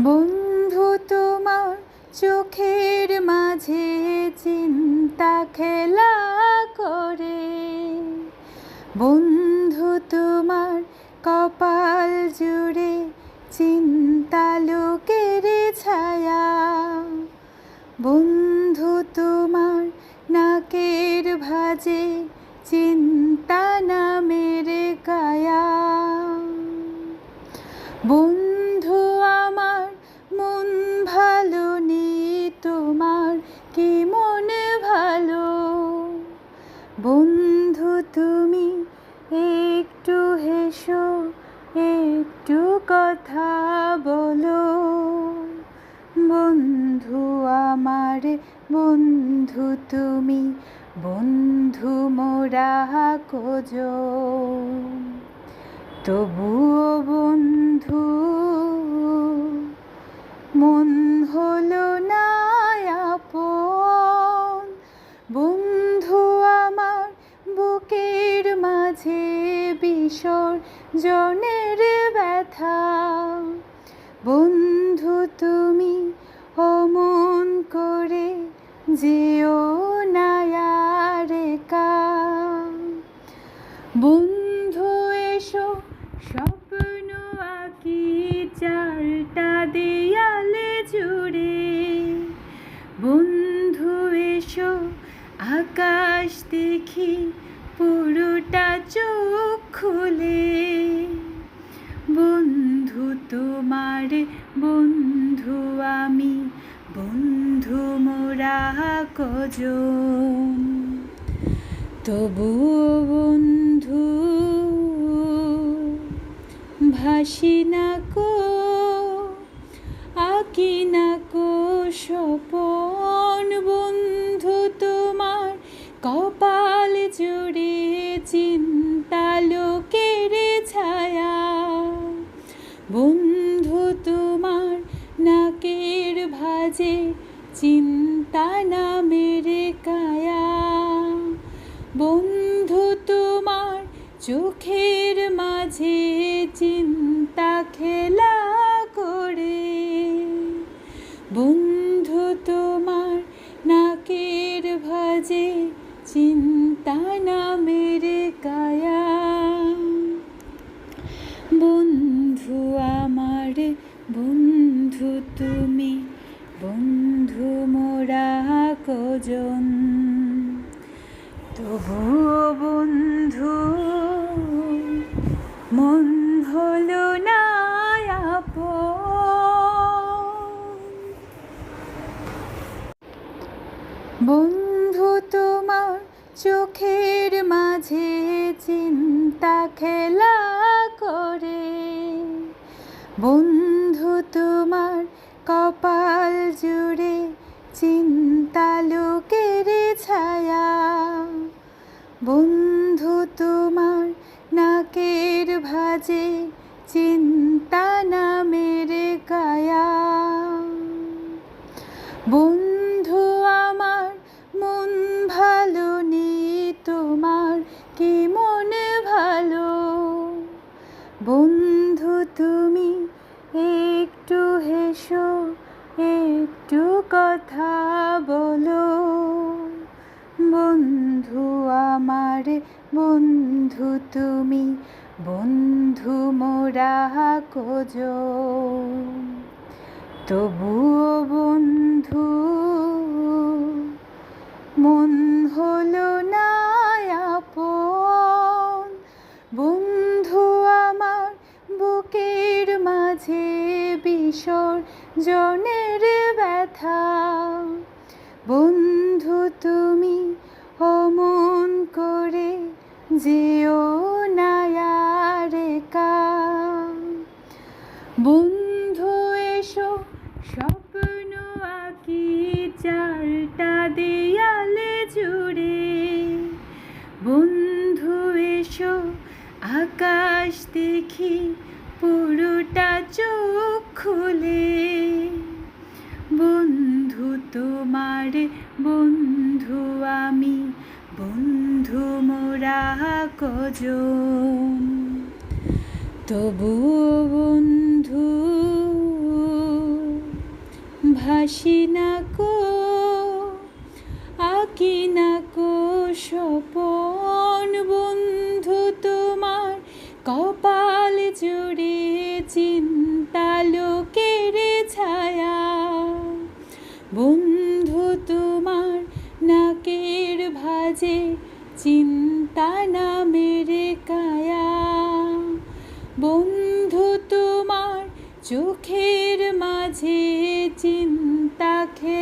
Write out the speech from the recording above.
বন্ধু, তোমার চোখের মাঝে চিন্তা খেলা করে। বন্ধু, তোমার কপাল জুড়ে চিন্তা লোকের ছায়া। বন্ধু, তোমার নাকের ভাজে চিন্তা নামের কায়া। বন্ধু কথা বলো। বন্ধু আমার, বন্ধু তুমি, বন্ধু মোরা কোজো তবুও বন্ধু, মন হলো না বন্ধু আমার বুকের মাঝে বিসর জনের যেও না আর একা বন্ধু, এসো, স্বপ্ন আঁকি চারটা দেয়ালে জুড়ে। বন্ধু, এসো, আকাশ দেখি পুরোটা চোখ খুলে। বন্ধু তোমার বন্ধু আমি বন্ধু মোরা কজন? তবু বন্ধু ভাসি না কো আঁকি না কো স্বপন। ভাজে চিন্তা নামের কায়া। বন্ধু তোমার চোখের মাঝে চিন্তা খেলা করে। বন্ধু তোমার নাকের ভাজে চিন্তা নামের কায়া। বন্ধু আমার, বন্ধু তুমি বন্ধু মোরা কজন? তবুও বন্ধু, মন হলো না বন্ধু তোমার চোখের মাঝে চিন্তা খেলা করে। বন্ধু বন্ধু তোমার নাকের ভাজে চিন্তা নামের কায়া বন্ধু আমার, মন ভালো নেই তোমার, কি মন ভালো? বন্ধু তুমি একটু হেসো, একটু কথা বলো। আমার বন্ধু তুমি, বন্ধু মোরা কোজো তবুও বন্ধু, মন হলো না বন্ধু আমার বুকের মাঝে বিসর জনের ব্যথা। বন্ধু তুমি যেও না আর বন্ধু, এসো, স্বপ্ন আঁকি চারটা দেয়ালে জুড়ে। বন্ধু, এসো, আকাশ দেখি পুরোটা চোখ খুলে। বন্ধু তোমার বন্ধু আমি বন্ধু মোরা কজন? তবুও বন্ধু, ভাসি না কো, আঁকি না কো স্বপন বন্ধু তোমার কপাল জুড়ে চিন্তা ভাজে চিন্তা না মেরে কায়া। বন্ধু তোমার চোখের মাঝে চিন্তা খেলা